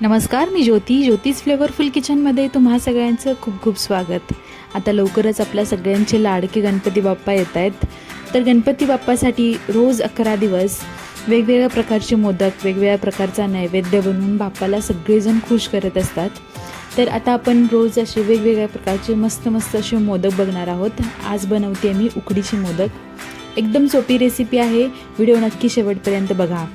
नमस्कार मी ज्योती. ज्योतीस फ्लेवरफुल किचनमध्ये तुम्हा सगळ्यांचं खूप खूप स्वागत. आता लवकरच आपल्या सगळ्यांचे लाडके गणपती बाप्पा येत आहेत. तर गणपती बाप्पासाठी रोज अकरा दिवस वेगवेगळ्या प्रकारचे मोदक वेगवेगळ्या प्रकारचा नैवेद्य बनवून बाप्पाला सगळेजण खुश करत असतात. तर आता आपण रोज असे वेगवेगळ्या प्रकारचे मस्त मस्त असे मोदक बघणार आहोत. आज बनवते मी उकडीचे मोदक. एकदम सोपी रेसिपी आहे. व्हिडिओ नक्की शेवटपर्यंत बघा.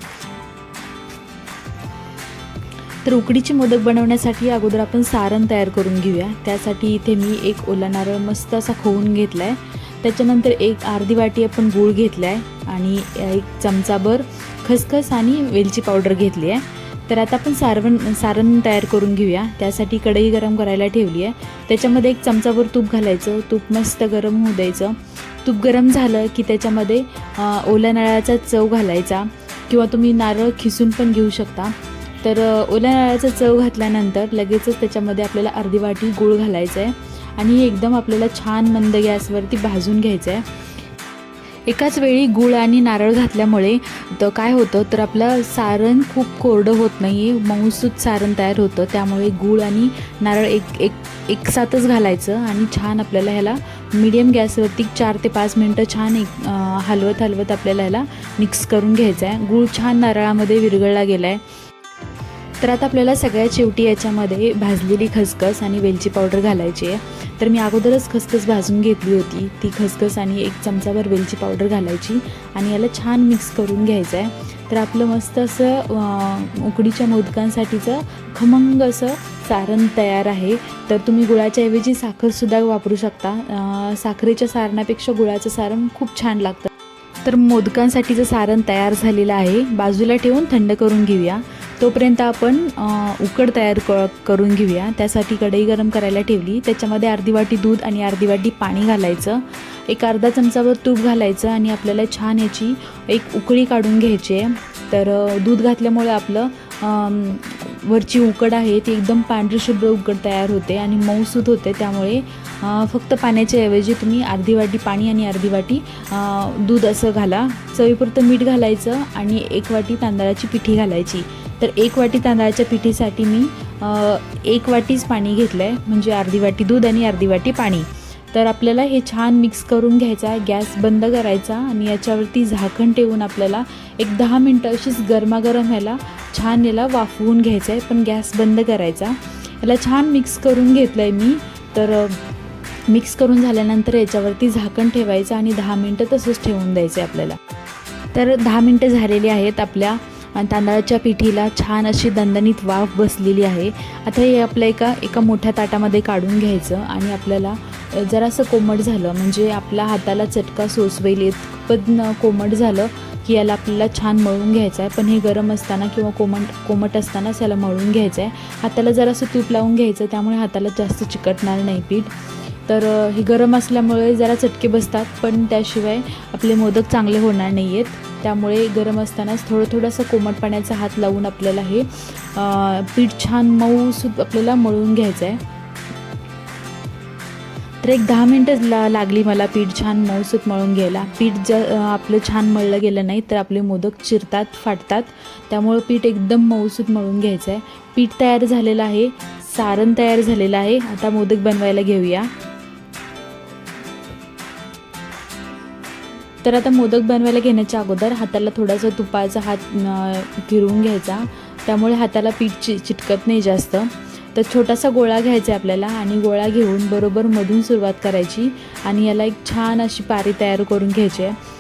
तर उकडीचे मोदक बनवण्यासाठी अगोदर आपण सारण तयार करून घेऊया. त्यासाठी इथे मी एक ओला नारळ मस्त असा खोवून घेतला आहे त्याच्यानंतर एक अर्धी वाटी आपण गूळ घेतला आहे आणि एक चमचाभर खसखस आणि वेलची पावडर घेतली आहे. तर आता आपण सारवण सारण तयार करून घेऊया. त्यासाठी कढई गरम करायला ठेवली आहे. त्याच्यामध्ये एक चमचाभर तूप घालायचं. तूप मस्त गरम होऊ द्यायचं. तूप गरम झालं की त्याच्यामध्ये ओल्या नारळाचा चव घालायचा. किंवा तुम्ही नारळ खिसून पण घेऊ शकता. तर ओल्या नारळाचा चव घातल्यानंतर लगेचच त्याच्यामध्ये आपल्याला अर्धी वाटी गूळ घालायचं आहे आणि एकदम आपल्याला छान मंद गॅसवरती भाजून घ्यायचं आहे एकाच वेळी गूळ आणि नारळ घातल्यामुळे तर काय होतं तर आपलं सारण खूप कोरडं होत नाही मऊसूत सारण तयार होतं त्यामुळे गूळ आणि नारळ एक एक एकसाथच घालायचं आणि छान आपल्याला ह्याला मीडियम गॅसवरती चार ते पाच मिनटं छान एक हलवत हलवत आपल्याला ह्याला मिक्स करून घ्यायचं आहे गूळ छान नारळामध्ये विरघळला गेला आहे तर आता आपल्याला सगळ्यात शेवटी याच्यामध्ये भाजलेली खसखस आणि वेलची पावडर घालायची आहे. तर मी अगोदरच खसखस भाजून घेतली होती. ती खसखस आणि एक चमचाभर वेलची पावडर घालायची आणि याला छान मिक्स करून घ्यायचं आहे. तर आपलं मस्त असं उकडीच्या मोदकांसाठीचं खमंग असं सारण तयार आहे. तर तुम्ही गुळाच्या ऐवजी साखरसुद्धा वापरू शकता. साखरेच्या सारणापेक्षा गुळाचं सारण खूप छान लागतं. तर मोदकांसाठीचं सारण तयार झालेलं आहे. बाजूला ठेवून थंड करून घेऊया. तोपर्यंत आपण उकड तयार क करून घेऊया. त्यासाठी कढई गरम करायला ठेवली. त्याच्यामध्ये अर्धी वाटी दूध आणि अर्धी वाटी पाणी घालायचं. एक अर्धा चमचाभर तूप घालायचं आणि आपल्याला छान याची एक उकळी काढून घ्यायची आहे. तर दूध घातल्यामुळे आपलं वरची उकड आहे ती एकदम पांढरीशुभ्र उकड तयार होते आणि मऊसूत होते. त्यामुळे फक्त पाण्याच्या ऐवजी तुम्ही अर्धी वाटी पाणी आणि अर्धी वाटी दूध असं घाला. चवीपुरतं मीठ घालायचं आणि एक वाटी तांदळाची पिठी घालायची. तर एक वाटी तांदळाच्या पिठीसाठी मी एक वाटीच पाणी घेतलं आहे म्हणजे अर्धी वाटी दूध आणि अर्धी वाटी पाणी. तर आपल्याला हे छान मिक्स करून घ्यायचा आहे गॅस बंद करायचा आणि याच्यावरती झाकण ठेवून आपल्याला एक दहा मिनटं अशीच गरमागरम ह्याला छान याला वाफवून घ्यायचं आहे पण गॅस बंद करायचा. याला छान मिक्स करून घेतलं आहे मी. तर मिक्स करून झाल्यानंतर याच्यावरती झाकण ठेवायचं आणि दहा मिनटं तसंच ठेवून द्यायचं आहे आपल्याला. तर दहा मिनटं झालेली आहेत आपल्या. तांदळाच्या पिठीला छान अशी दणदणीत वाफ बसलेली आहे. आता हे आपल्या एका एका मोठ्या ताटामध्ये काढून घ्यायचं आणि आपल्याला जरासं कोमट झालं. म्हणजे आपल्या हाताला चटका सोसवेल पण कोमट झालं की याला आपल्याला छान मळून घ्यायचं आहे पण हे गरम असताना किंवा कोमट कोमट असतानाच याला मळून घ्यायचं आहे हाताला जरासं तूप लावून घ्यायचं त्यामुळे हाताला जास्त चिकटणार नाही पीठ. तर हे गरम असल्यामुळे जरा चटके बसतात पण त्याशिवाय आपले मोदक चांगले होणार नाही आहेत त्यामुळे गरम असतानाच थोडं थोडंसं कोमट पाण्याचा हात लावून आपल्याला हे पीठ छान मऊसूत आपल्याला मळून घ्यायचं आहे तर एक दहा मिनटं ला लागली मला पीठ छान मऊसूत मळून घ्यायला. पीठ जर आपलं छान मळलं गेलं नाही तर आपले मोदक चिरतात फाटतात. त्यामुळं पीठ एकदम मऊसूत मळून घ्यायचं आहे पीठ तयार झालेलं आहे सारण तयार झालेलं आहे. आता मोदक बनवायला घेऊया. तर आता मोदक बनवायला घेण्याच्या अगोदर हाताला थोडासा तुपाचा हात फिरवून घ्यायचा. त्यामुळे हाताला पीठ चि चिटकत नाही जास्त. तर छोटासा गोळा घ्यायचा आहे आपल्याला आणि गोळा घेऊन बरोबर मधून सुरुवात करायची आणि याला एक छान अशी पारी तयार करून घ्यायची आहे.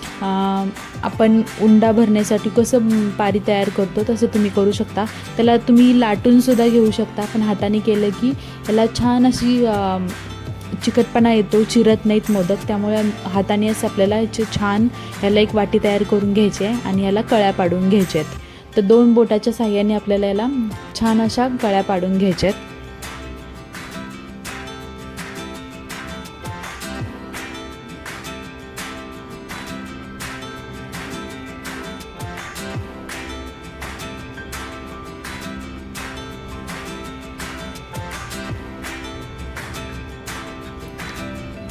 आपण उंडा भरण्यासाठी कसं पारी तयार करतो तसं तुम्ही करू शकता. त्याला तुम्ही लाटूनसुद्धा घेऊ शकता. पण हाताने केलं की याला छान अशी चिकटपणा येतो चिरत नाहीत मोदक. त्यामुळे हाताने असं आपल्याला याचे छान याला एक वाटी तयार करून घ्यायची आहे आणि याला कळ्या पाडून घ्यायच्या आहेत. तर दोन बोटाच्या साह्याने आपल्याला याला छान अशा गळ्या पाडून घ्यायच्या आहेत.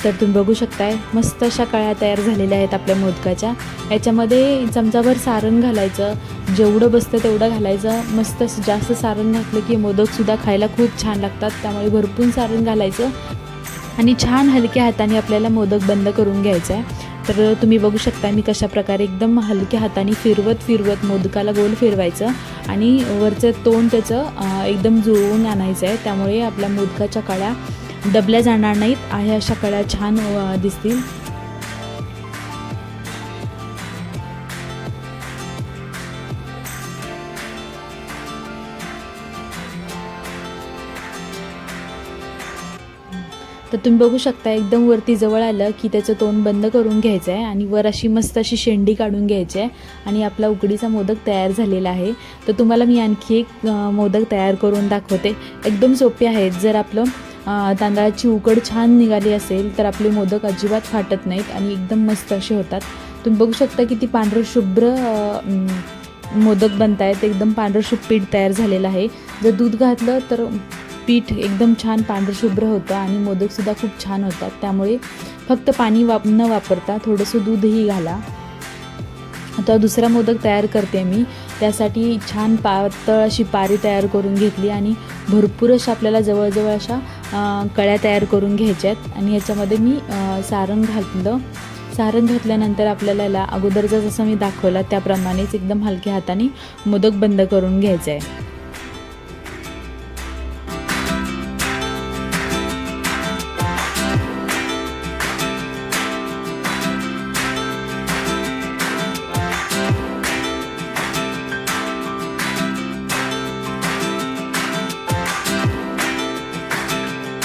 तर तुम्ही बघू शकताय मस्त अशा कळ्या तयार झालेल्या आहेत आपल्या मोदकाच्या. याच्यामध्ये चमचाभर सारण घालायचं जेवढं बसतं तेवढं घालायचं. मस्त असं जास्त सारण घातलं की मोदकसुद्धा खायला खूप छान लागतात त्यामुळे भरपूर सारण घालायचं. आणि छान हलक्या हाताने आपल्याला मोदक बंद करून घ्यायचा आहे तर तुम्ही बघू शकता मी कशा प्रकारे एकदम हलक्या हाताने फिरवत फिरवत मोदकाला गोल फिरवायचं. आणि वरचं तोंड त्याचं एकदम जुळवून आणायचं आहे त्यामुळे आपल्या मोदकाच्या कळ्या दबल्या जाणार नाहीत. आहे अशा कळ्या छान दिसतील. तर तुम्ही बघू शकता एकदम वरती जवळ आलं की त्याचं तोंड बंद करून घ्यायचं आहे आणि वर अशी मस्त अशी शेंडी काढून घ्यायची आहे आणि आपला उकडीचा मोदक तयार झालेला आहे. तर तुम्हाला मी आणखी एक मोदक तयार करून दाखवते. एकदम सोपे आहेत जर आपलं तांदळाची उकड छान निघाली असेल तर आपले मोदक अजिबात फाटत नाहीत आणि एकदम मस्त असे होतात. तुम्ही बघू शकता की ती पांढरं शुभ्र मोदक बनत आहेत एकदम पांढरं शुभ पीठ तयार झालेलं आहे. जर दूध घातलं तर पीठ एकदम छान पांढरं शुभ्र होतं आणि मोदकसुद्धा खूप छान होतात. त्यामुळे फक्त पाणी वाप न वापरता थोडंसं दूधही घाला. आता दुसरा मोदक तयार करते मी. त्यासाठी छान पातळ अशी पारी तयार करून घेतली आणि भरपूर अशा आपल्याला जवळजवळ अशा कळ्या तयार करून घ्यायच्या आहेत आणि याच्यामध्ये मी सारण घातलं. सारण घातल्यानंतर आपल्याला याला अगोदरचा जसं मी दाखवला त्याप्रमाणेच एकदम हलक्या हाताने मोदक बंद करून घ्यायचं. आहे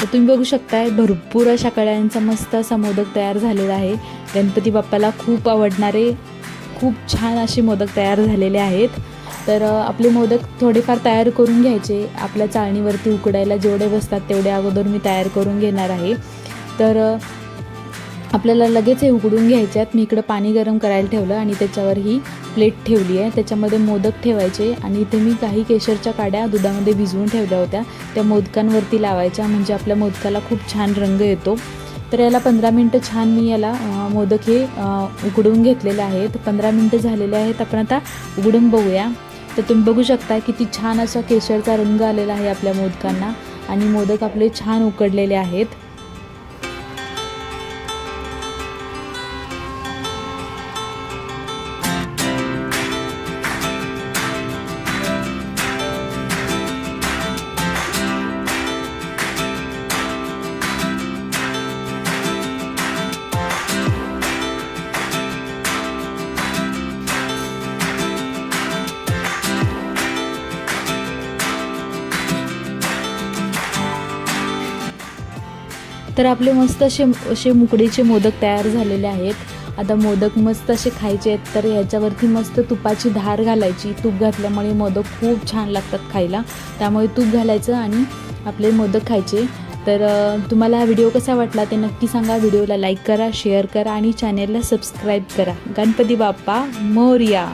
तर तुम्ही बघू शकताय भरपूर अशा कळ्यांचा मस्त असा मोदक तयार झालेला आहे. गणपती बाप्पाला खूप आवडणारे खूप छान असे मोदक तयार झालेले आहेत. तर आपले मोदक थोडेफार तयार करून घ्यायचे. आपल्या चाळणीवरती उकडायला जेवढे बसतात तेवढे अगोदर मी तयार करून घेणार आहे. तर आपल्याला लगेच हे उकडून घ्यायचे आहेत. मी इकडं पाणी गरम करायला ठेवलं आणि त्याच्यावर ही प्लेट ठेवली आहे. त्याच्यामध्ये मोदक ठेवायचे आणि इथे मी काही केशरच्या काड्या दुधामध्ये भिजवून ठेवल्या होत्या. त्या मोदकांवरती लावायच्या म्हणजे आपल्या मोदकाला खूप छान रंग येतो. तर याला पंधरा मिनटं छान मी याला मोदक हे उघडून घेतलेले आहेत. पंधरा मिनटं झालेले आहेत. आपण आता उघडून बघूया. तर तुम्ही बघू शकता किती छान असा केशरचा रंग आलेला आहे आपल्या मोदकांना. आणि मोदक आपले छान उकडलेले आहेत. तर आपले मस्त असे असे मुकडीचे मोदक तयार झालेले आहेत. आता मोदक मस्त असे खायचे आहेत तर ह्याच्यावरती मस्त तुपाची धार घालायची. तूप घातल्यामुळे मोदक खूप छान लागतात खायला. त्यामुळे तूप घालायचं आणि आपले मोदक खायचे. तर तुम्हाला हा व्हिडिओ कसा वाटला ते नक्की सांगा. व्हिडिओला लाईक करा शेअर करा आणि चॅनेलला सबस्क्राईब करा. गणपती बाप्पा मोरया!